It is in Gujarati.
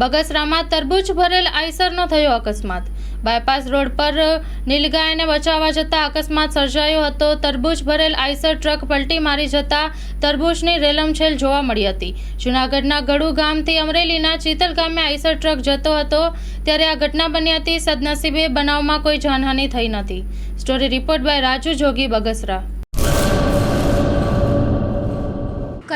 બગસરામાં તરબૂચ ભરેલ આઈસરનો થયો અકસ્માત. બાયપાસ રોડ પર નીલગાયને બચાવવા જતા અકસ્માત સર્જાયો હતો. તરબૂચ ભરેલ આઈસર ટ્રક પલટી મારી જતા તરબૂચની રેલમછેલ જોવા મળી હતી. જૂનાગઢના ગળુ ગામથી અમરેલીના ચીતલ ગામે આઈસર ટ્રક જતો હતો. ત્યારે આ ઘટના બની હતી. સદનસીબે બનાવમાં કોઈ જાનહાનિ થઈ નથી. Story report by Raju Jogi, Bagasara.